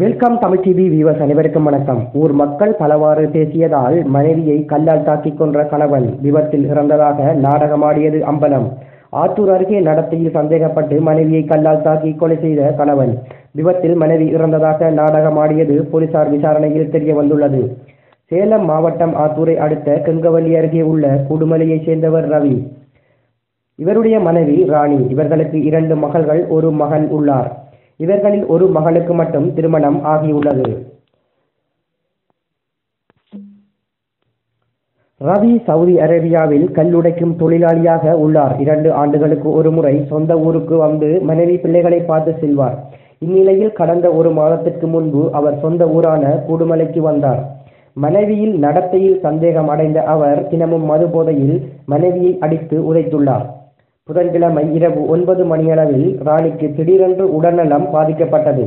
Welcome Tamil TV viewers அனைவருக்கும் வணக்கம். ஊர் மக்கள் பலவாறு பேசியதால் மனைவியை கல்லால் தாக்கிக் கொன்ற கணவன் விபத்தில் இறந்ததாக நாடகமாடியது அம்பலம். ஆத்தூர் அருகே நடத்தையில் சந்தேகப்பட்டு மனைவியை கல்லால் தாக்கி கொலை செய்த கணவன் விபத்தில் மனைவி இறந்ததாக நாடகமாடியது போலீசார் விசாரணையில் தெரிய வந்துள்ளது. சேலம் மாவட்டம் ஆத்தூரை அடுத்த கெங்கவல்லி அருகே உள்ள குடுமலையைச் சேர்ந்தவர் ரவி. இவருடைய மனைவி ராணி. இவர்களுக்கு இரண்டு மகள்கள் ஒரு மகன் உள்ளார். இவர்களில் ஒரு மகளுக்கு மட்டும் திருமணம் ஆகியுள்ளது. ரவி சவுதி அரேபியாவில் கல்லுடைக்கும் தொழிலாளியாக உள்ளார். இரண்டு ஆண்டுகளுக்கு ஒரு முறை சொந்த ஊருக்கு வந்து மனைவி பிள்ளைகளை பார்த்து செல்வார். இந்நிலையில் கடந்த ஒரு மாதத்திற்கு முன்பு அவர் சொந்த ஊரான கூடுமலைக்கு வந்தார். மனைவியில் நடத்தையில் சந்தேகம் அடைந்த அவர் தினமும் மது போதையில் மனைவியை அடித்து உதைத்துள்ளார். புதன்கிழமை இரவு ஒன்பது மணியளவில் ராணிக்கு திடீரென்று உடல்நலம் பாதிக்கப்பட்டது.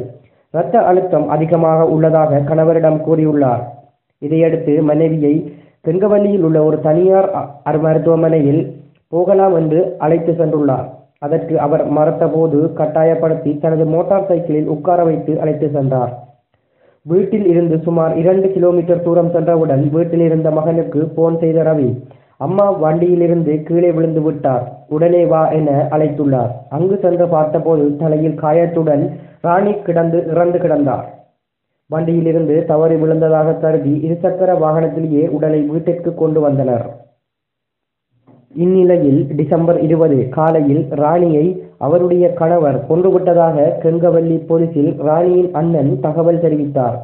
இரத்த அழுத்தம் அதிகமாக உள்ளதாக கணவரிடம் கூறியுள்ளார். இதையடுத்து மனைவியை தெங்கவல்லியில் உள்ள ஒரு தனியார் மருத்துவமனையில் போகலாம் என்று அழைத்து சென்றுள்ளார். அதற்கு அவர் மறுத்தபோது கட்டாயப்படுத்தி தனது மோட்டார் சைக்கிளில் உட்கார வைத்து அழைத்து சென்றார். வீட்டில் இருந்து சுமார் இரண்டு கிலோமீட்டர் தூரம் சென்றவுடன் வீட்டில் இருந்த மகனுக்கு போன் செய்த ரவி அம்மா வண்டியிலிருந்து கீழே விழுந்து விட்டார். உடனே வா என அழைத்துள்ளார். அங்கு சென்று பார்த்தபோது தலையில் காயத்துடன் ராணி கிடந்து இறந்து கிடந்தார். வண்டியிலிருந்து தவறி விழுந்ததாக கருதி இருசக்கர வாகனத்திலேயே உடலை வீட்டிற்கு கொண்டு வந்தனர். இந்நிலையில் டிசம்பர் இருபது காலையில் ராணியை அவருடைய கணவர் கொன்றுவிட்டதாக கெங்கவல்லி போலீசில் ராணியின் அண்ணன் தகவல் தெரிவித்தார்.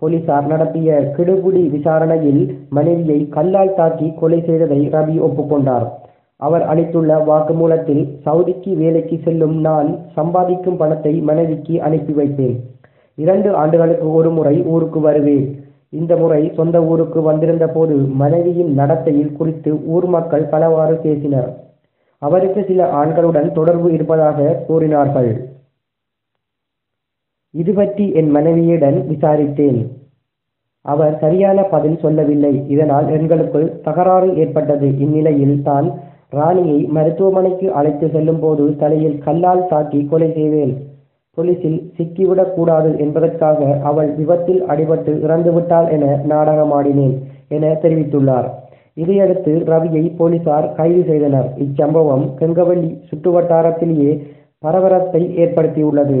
போலீசார் நடத்திய கிடுபுடி விசாரணையில் மனைவியை கல்லால் தாக்கி கொலை செய்ததை ரவி ஒப்புக்கொண்டார். அவர் அளித்துள்ள வாக்குமூலத்தில் சவுதிக்கு வேலைக்கு செல்லும் நான் சம்பாதிக்கும் பணத்தை மனைவிக்கு அனுப்பி வைப்பேன். இரண்டு ஆண்டுகளுக்கு ஒரு முறை ஊருக்கு வருவேன் இந்த முறை சொந்த ஊருக்கு வந்திருந்த போது மனைவியின் நடத்தையில் குறித்து ஊர் மக்கள் பலவாறு பேசினர். அவருக்கு சில ஆண்களுடன் தொடர்பு இருப்பதாக கூறினார்கள். இது பற்றி என் மனைவியிடம் விசாரித்தேன். அவர் சரியான பதில் சொல்லவில்லை. இதனால் எங்களுக்குள் தகராறு ஏற்பட்டது. இந்நிலையில் தான் ராணியை மருத்துவமனைக்கு அழைத்து செல்லும் போது தலையில் கல்லால் தாக்கி கொலை செய்வேன் போலீசில் சிக்கிவிடக் கூடாது என்பதற்காக அவள் விபத்தில் அடிபட்டு இறந்துவிட்டாள் என நாடகமாடினேன் என தெரிவித்துள்ளார். இதையடுத்து ரவியை போலீசார் கைது செய்தனர். இச்சம்பவம் கெங்கவள்ளி சுற்றுவட்டாரத்திலேயே பரபரப்பை ஏற்படுத்தியுள்ளது.